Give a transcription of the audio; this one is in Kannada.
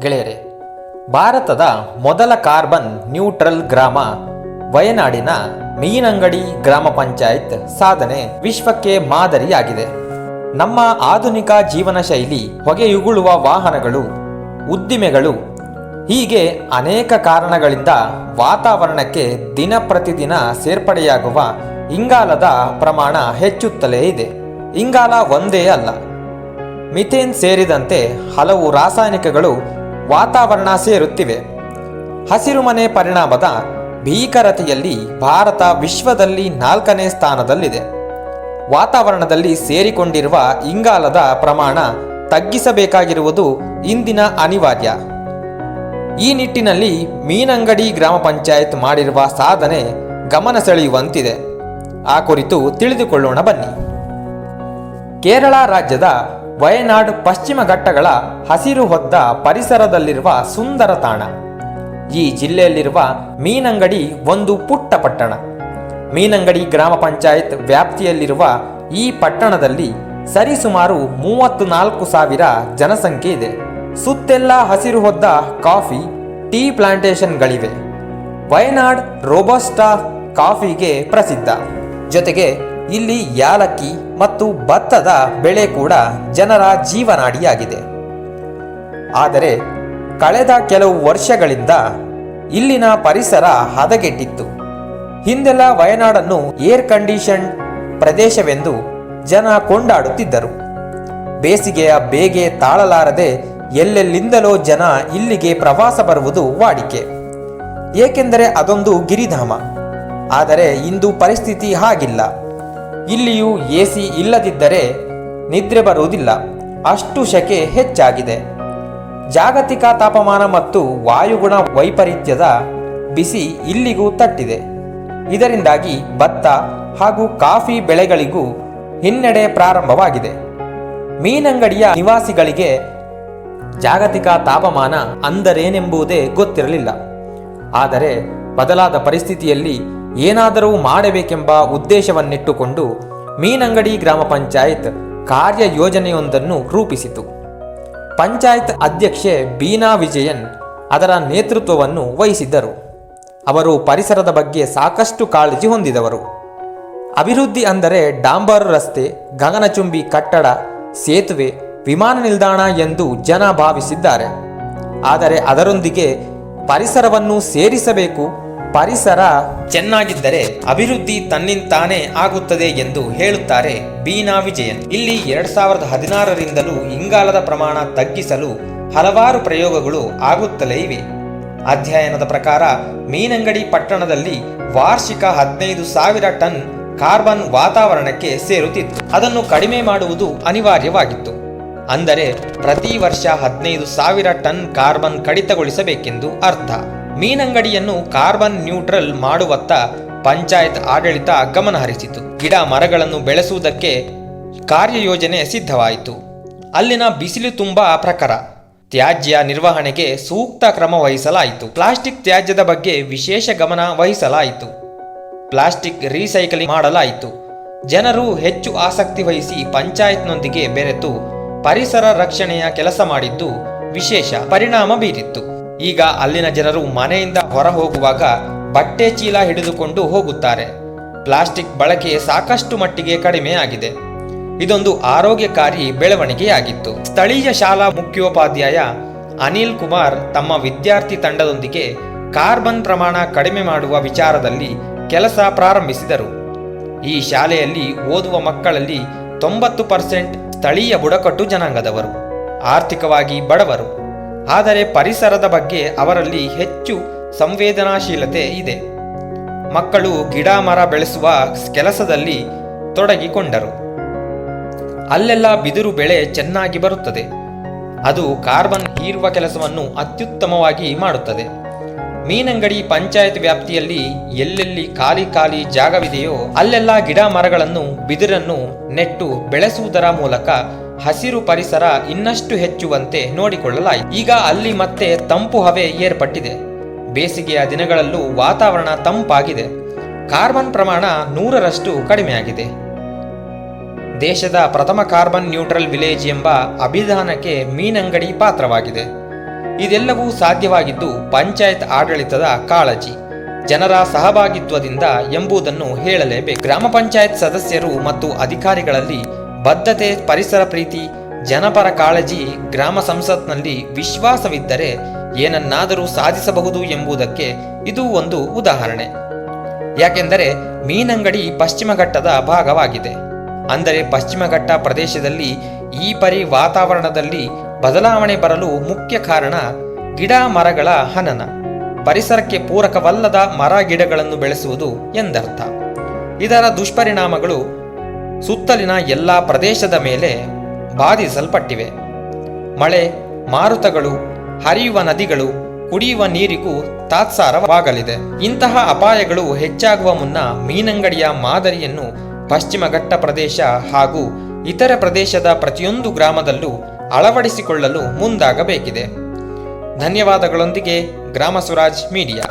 ಗೆಳೆಯರೆ, ಭಾರತದ ಮೊದಲ ಕಾರ್ಬನ್ ನ್ಯೂಟ್ರಲ್ ಗ್ರಾಮ ವಯನಾಡಿನ ಮೀನಂಗಡಿ ಗ್ರಾಮ ಪಂಚಾಯತ್ ಸಾಧನೆ ವಿಶ್ವಕ್ಕೆ ಮಾದರಿಯಾಗಿದೆ. ನಮ್ಮ ಆಧುನಿಕ ಜೀವನ ಶೈಲಿ ಹೊಗೆಯುಗುಳುವ ವಾಹನಗಳು, ಉದ್ದಿಮೆಗಳು, ಹೀಗೆ ಅನೇಕ ಕಾರಣಗಳಿಂದ ವಾತಾವರಣಕ್ಕೆ ದಿನ ಪ್ರತಿದಿನ ಸೇರ್ಪಡೆಯಾಗುವ ಇಂಗಾಲದ ಪ್ರಮಾಣ ಹೆಚ್ಚುತ್ತಲೇ ಇದೆ. ಇಂಗಾಲ ಒಂದೇ ಅಲ್ಲ, ಮಿಥೇನ್ ಸೇರಿದಂತೆ ಹಲವು ರಾಸಾಯನಿಕಗಳು ವಾತಾವರಣ ಸೇರುತ್ತಿವೆ. ಹಸಿರುಮನೆ ಪರಿಣಾಮದ ಭೀಕರತೆಯಲ್ಲಿ ಭಾರತ ವಿಶ್ವದಲ್ಲಿ ನಾಲ್ಕನೇ ಸ್ಥಾನದಲ್ಲಿದೆ. ವಾತಾವರಣದಲ್ಲಿ ಸೇರಿಕೊಂಡಿರುವ ಇಂಗಾಲದ ಪ್ರಮಾಣ ತಗ್ಗಿಸಬೇಕಾಗಿರುವುದು ಇಂದಿನ ಅನಿವಾರ್ಯ. ಈ ನಿಟ್ಟಿನಲ್ಲಿ ಮೀನಂಗಡಿ ಗ್ರಾಮ ಪಂಚಾಯತ್ ಮಾಡಿರುವ ಸಾಧನೆ ಗಮನ ಸೆಳೆಯುವಂತಿದೆ. ಆ ಕುರಿತು ತಿಳಿದುಕೊಳ್ಳೋಣ ಬನ್ನಿ. ಕೇರಳ ರಾಜ್ಯದ ವಯನಾಡ್ ಪಶ್ಚಿಮ ಘಟ್ಟಗಳ ಹಸಿರು ಹೊದ್ದ ಪರಿಸರದಲ್ಲಿರುವ ಸುಂದರ ತಾಣ. ಈ ಜಿಲ್ಲೆಯಲ್ಲಿರುವ ಮೀನಂಗಡಿ ಒಂದು ಪುಟ್ಟ ಪಟ್ಟಣ. ಮೀನಂಗಡಿ ಗ್ರಾಮ ಪಂಚಾಯತ್ ವ್ಯಾಪ್ತಿಯಲ್ಲಿರುವ ಈ ಪಟ್ಟಣದಲ್ಲಿ ಸರಿಸುಮಾರು ಮೂವತ್ತು ನಾಲ್ಕು ಸಾವಿರ ಜನಸಂಖ್ಯೆ ಇದೆ. ಸುತ್ತೆಲ್ಲ ಹಸಿರು ಹೊದ್ದ ಕಾಫಿ, ಟೀ ಪ್ಲಾಂಟೇಶನ್ಗಳಿವೆ ವಯನಾಡ್ ರೋಬಸ್ಟಾ ಕಾಫಿಗೆ ಪ್ರಸಿದ್ಧ. ಜೊತೆಗೆ ಇಲ್ಲಿ ಯಾಲಕ್ಕಿ ಮತ್ತು ಭತ್ತದ ಬೆಳೆ ಕೂಡ ಜನರ ಜೀವನಾಡಿಯಾಗಿದೆ. ಆದರೆ ಕಳೆದ ಕೆಲವು ವರ್ಷಗಳಿಂದ ಇಲ್ಲಿನ ಪರಿಸರ ಹದಗೆಟ್ಟಿತ್ತು. ಹಿಂದೆಲ್ಲ ವಯನಾಡನ್ನು ಏರ್ ಕಂಡೀಷನ್ ಪ್ರದೇಶವೆಂದು ಜನ ಕೊಂಡಾಡುತ್ತಿದ್ದರು. ಬೇಸಿಗೆಯ ಬೇಗೆ ತಾಳಲಾರದೆ ಎಲ್ಲೆಲ್ಲಿಂದಲೋ ಜನ ಇಲ್ಲಿಗೆ ಪ್ರವಾಸ ಬರುವುದು ವಾಡಿಕೆ. ಏಕೆಂದರೆ ಅದೊಂದು ಗಿರಿಧಾಮ. ಆದರೆ ಇಂದು ಪರಿಸ್ಥಿತಿ ಹಾಗಿಲ್ಲ. ಇಲ್ಲಿಯೂ ಎಸಿ ಇಲ್ಲದಿದ್ದರೆ ನಿದ್ರೆ ಬರುವುದಿಲ್ಲ. ಅಷ್ಟು ಶೆಕೆ ಹೆಚ್ಚಾಗಿದೆ. ಜಾಗತಿಕ ತಾಪಮಾನ ಮತ್ತು ವಾಯುಗುಣ ವೈಪರೀತ್ಯದ ಬಿಸಿ ಇಲ್ಲಿಗೂ ತಟ್ಟಿದೆ. ಇದರಿಂದಾಗಿ ಭತ್ತ ಹಾಗೂ ಕಾಫಿ ಬೆಳೆಗಳಿಗೂ ಹಿನ್ನಡೆ ಪ್ರಾರಂಭವಾಗಿದೆ. ಮೀನಂಗಡಿಯ ನಿವಾಸಿಗಳಿಗೆ ಜಾಗತಿಕ ತಾಪಮಾನ ಅಂದರೇನೆಂಬುದೇ ಗೊತ್ತಿರಲಿಲ್ಲ. ಆದರೆ ಬದಲಾದ ಪರಿಸ್ಥಿತಿಯಲ್ಲಿ ಏನಾದರೂ ಮಾಡಬೇಕೆಂಬ ಉದ್ದೇಶವನ್ನಿಟ್ಟುಕೊಂಡು ಮೀನಂಗಡಿ ಗ್ರಾಮ ಪಂಚಾಯತ್ ಕಾರ್ಯ ಯೋಜನೆಯೊಂದನ್ನು ರೂಪಿಸಿತು. ಪಂಚಾಯತ್ ಅಧ್ಯಕ್ಷೆ ಬೀನಾ ವಿಜಯನ್ ಅದರ ನೇತೃತ್ವವನ್ನು ವಹಿಸಿದ್ದರು. ಅವರು ಪರಿಸರದ ಬಗ್ಗೆ ಸಾಕಷ್ಟು ಕಾಳಜಿ ಹೊಂದಿದವರು. ಅಭಿವೃದ್ಧಿ ಅಂದರೆ ಡಾಂಬರು ರಸ್ತೆ, ಗಗನಚುಂಬಿ ಕಟ್ಟಡ, ಸೇತುವೆ, ವಿಮಾನ ನಿಲ್ದಾಣ ಎಂದು ಜನ ಭಾವಿಸಿದ್ದಾರೆ. ಆದರೆ ಅದರೊಂದಿಗೆ ಪರಿಸರವನ್ನು ಸೇರಿಸಬೇಕು ಪರಿಸರ ಚೆನ್ನಾಗಿದ್ದರೆ ಅಭಿವೃದ್ಧಿ ತನ್ನಿಂತಾನೇ ಆಗುತ್ತದೆ ಎಂದು ಹೇಳುತ್ತಾರೆ ಬೀನಾ ವಿಜಯನ್. ಇಲ್ಲಿ ಎರಡ್ ಸಾವಿರದ ಹದಿನಾರರಿಂದಲೂ ಇಂಗಾಲದ ಪ್ರಮಾಣ ತಗ್ಗಿಸಲು ಹಲವಾರು ಪ್ರಯೋಗಗಳು ಆಗುತ್ತಲೇ ಇವೆ. ಅಧ್ಯಯನದ ಪ್ರಕಾರ ಮೀನಂಗಡಿ ಪಟ್ಟಣದಲ್ಲಿ ವಾರ್ಷಿಕ ಹದಿನೈದು ಸಾವಿರ ಟನ್ ಕಾರ್ಬನ್ ವಾತಾವರಣಕ್ಕೆ ಸೇರುತ್ತಿತ್ತು. ಅದನ್ನು ಕಡಿಮೆ ಮಾಡುವುದು ಅನಿವಾರ್ಯವಾಗಿತ್ತು. ಅಂದರೆ ಪ್ರತಿ ವರ್ಷ ಹದಿನೈದು ಸಾವಿರ ಟನ್ ಕಾರ್ಬನ್ ಕಡಿತಗೊಳಿಸಬೇಕೆಂದು ಅರ್ಥ. ಮೀನಂಗಡಿಯನ್ನು ಕಾರ್ಬನ್ ನ್ಯೂಟ್ರಲ್ ಮಾಡುವತ್ತ ಪಂಚಾಯತ್ ಆಡಳಿತ ಗಮನಹರಿಸಿತು ಗಿಡ ಮರಗಳನ್ನು ಬೆಳೆಸುವುದಕ್ಕೆ ಕಾರ್ಯಯೋಜನೆ ಸಿದ್ಧವಾಯಿತು. ಅಲ್ಲಿನ ಬಿಸಿಲು ತುಂಬಾ ಪ್ರಖರ. ತ್ಯಾಜ್ಯ ನಿರ್ವಹಣೆಗೆ ಸೂಕ್ತ ಕ್ರಮ ವಹಿಸಲಾಯಿತು. ಪ್ಲಾಸ್ಟಿಕ್ ತ್ಯಾಜ್ಯದ ಬಗ್ಗೆ ವಿಶೇಷ ಗಮನ ವಹಿಸಲಾಯಿತು. ಪ್ಲಾಸ್ಟಿಕ್ ರೀಸೈಕಲಿಂಗ್ ಮಾಡಲಾಯಿತು. ಜನರು ಹೆಚ್ಚು ಆಸಕ್ತಿ ವಹಿಸಿ ಪಂಚಾಯತ್ನೊಂದಿಗೆ ಬೆರೆತು ಪರಿಸರ ರಕ್ಷಣೆಯ ಕೆಲಸ ಮಾಡಿದ್ದು ವಿಶೇಷ. ಪರಿಣಾಮ ಬೀರಿತ್ತು. ಈಗ ಅಲ್ಲಿನ ಜನರು ಮನೆಯಿಂದ ಹೊರ ಹೋಗುವಾಗ ಬಟ್ಟೆ ಚೀಲ ಹಿಡಿದುಕೊಂಡು ಹೋಗುತ್ತಾರೆ. ಪ್ಲಾಸ್ಟಿಕ್ ಬಳಕೆ ಸಾಕಷ್ಟು ಮಟ್ಟಿಗೆ ಕಡಿಮೆ ಆಗಿದೆ. ಇದೊಂದು ಆರೋಗ್ಯಕಾರಿ ಬೆಳವಣಿಗೆಯಾಗಿತ್ತು. ಸ್ಥಳೀಯ ಶಾಲಾ ಮುಖ್ಯೋಪಾಧ್ಯಾಯ ಅನಿಲ್ ಕುಮಾರ್ ತಮ್ಮ ವಿದ್ಯಾರ್ಥಿ ತಂಡದೊಂದಿಗೆ ಕಾರ್ಬನ್ ಪ್ರಮಾಣ ಕಡಿಮೆ ಮಾಡುವ ವಿಚಾರದಲ್ಲಿ ಕೆಲಸ ಪ್ರಾರಂಭಿಸಿದರು. ಈ ಶಾಲೆಯಲ್ಲಿ ಓದುವ ಮಕ್ಕಳಲ್ಲಿ ತೊಂಬತ್ತು ಪರ್ಸೆಂಟ್ ಸ್ಥಳೀಯ ಬುಡಕಟ್ಟು ಜನಾಂಗದವರು. ಆರ್ಥಿಕವಾಗಿ ಬಡವರು. ಆದರೆ ಪರಿಸರದ ಬಗ್ಗೆ ಅವರಲ್ಲಿ ಹೆಚ್ಚು ಸಂವೇದನಾಶೀಲತೆ ಇದೆ. ಮಕ್ಕಳು ಗಿಡ ಮರ ಬೆಳೆಸುವ ಕೆಲಸದಲ್ಲಿ ತೊಡಗಿಕೊಂಡರು. ಅಲ್ಲೆಲ್ಲ ಬಿದಿರು ಬೆಳೆ ಚೆನ್ನಾಗಿ ಬರುತ್ತದೆ. ಅದು ಕಾರ್ಬನ್ ಹೀರುವ ಕೆಲಸವನ್ನು ಅತ್ಯುತ್ತಮವಾಗಿ ಮಾಡುತ್ತದೆ. ಮೀನಂಗಡಿ ಪಂಚಾಯತ್ ವ್ಯಾಪ್ತಿಯಲ್ಲಿ ಎಲ್ಲೆಲ್ಲಿ ಖಾಲಿ ಖಾಲಿ ಜಾಗವಿದೆಯೋ ಅಲ್ಲೆಲ್ಲ ಗಿಡ ಮರಗಳನ್ನು ಬಿದಿರನ್ನು ನೆಟ್ಟು ಬೆಳೆಸುವುದರ ಮೂಲಕ ಹಸಿರು ಪರಿಸರ ಇನ್ನಷ್ಟು ಹೆಚ್ಚುವಂತೆ ನೋಡಿಕೊಳ್ಳಲಾಯಿತು. ಈಗ ಅಲ್ಲಿ ಮತ್ತೆ ತಂಪು ಹವೆ ಏರ್ಪಟ್ಟಿದೆ. ಬೇಸಿಗೆಯ ದಿನಗಳಲ್ಲೂ ವಾತಾವರಣ ತಂಪಾಗಿದೆ. ಕಾರ್ಬನ್ ಪ್ರಮಾಣ ನೂರರಷ್ಟು ಕಡಿಮೆಯಾಗಿದೆ. ದೇಶದ ಪ್ರಥಮ ಕಾರ್ಬನ್ ನ್ಯೂಟ್ರಲ್ ವಿಲೇಜ್ ಎಂಬ ಅಭಿಧಾನಕ್ಕೆ ಮೀನಂಗಡಿ ಪಾತ್ರವಾಗಿದೆ. ಇದೆಲ್ಲವೂ ಸಾಧ್ಯವಾಗಿದ್ದು ಪಂಚಾಯತ್ ಆಡಳಿತದ ಕಾಳಜಿ, ಜನರ ಸಹಭಾಗಿತ್ವದಿಂದ ಎಂಬುದನ್ನು ಹೇಳಲೇಬೇಕು. ಗ್ರಾಮ ಪಂಚಾಯತ್ ಸದಸ್ಯರು ಮತ್ತು ಅಧಿಕಾರಿಗಳಲ್ಲಿ ಬದ್ಧತೆ, ಪರಿಸರ ಪ್ರೀತಿ, ಜನಪರ ಕಾಳಜಿ ಗ್ರಾಮ ಸಂಸತ್ನಲ್ಲಿ ವಿಶ್ವಾಸವಿದ್ದರೆ ಏನನ್ನಾದರೂ ಸಾಧಿಸಬಹುದು ಎಂಬುದಕ್ಕೆ ಇದು ಒಂದು ಉದಾಹರಣೆ. ಯಾಕೆಂದರೆ ಮೀನಂಗಡಿ ಪಶ್ಚಿಮ ಘಟ್ಟದ ಭಾಗವಾಗಿದೆ. ಅಂದರೆ ಪಶ್ಚಿಮ ಘಟ್ಟ ಪ್ರದೇಶದಲ್ಲಿ ಈ ಪರಿ ವಾತಾವರಣದಲ್ಲಿ ಬದಲಾವಣೆ ಬರಲು ಮುಖ್ಯ ಕಾರಣ ಗಿಡ ಮರಗಳ ಹನನ. ಪರಿಸರಕ್ಕೆ ಪೂರಕವಲ್ಲದ ಮರ ಗಿಡಗಳನ್ನು ಬೆಳೆಸುವುದು ಎಂದರ್ಥ. ಇದರ ದುಷ್ಪರಿಣಾಮಗಳು ಸುತ್ತಲಿನ ಎಲ್ಲ ಪ್ರದೇಶದ ಮೇಲೆ ಬಾಧಿಸಲ್ಪಟ್ಟಿವೆ. ಮಳೆ, ಮಾರುತಗಳು, ಹರಿಯುವ ನದಿಗಳು, ಕುಡಿಯುವ ನೀರಿಗೂ ತಾತ್ಸಾರವಾಗಲಿದೆ. ಇಂತಹ ಅಪಾಯಗಳು ಹೆಚ್ಚಾಗುವ ಮುನ್ನ ಮೀನಂಗಡಿಯ ಮಾದರಿಯನ್ನು ಪಶ್ಚಿಮ ಘಟ್ಟ ಪ್ರದೇಶ ಹಾಗೂ ಇತರ ಪ್ರದೇಶದ ಪ್ರತಿಯೊಂದು ಗ್ರಾಮದಲ್ಲೂ ಅಳವಡಿಸಿಕೊಳ್ಳಲು ಮುಂದಾಗಬೇಕಿದೆ. ಧನ್ಯವಾದಗಳೊಂದಿಗೆ ಗ್ರಾಮ ಸ್ವರಾಜ್ ಮೀಡಿಯಾ.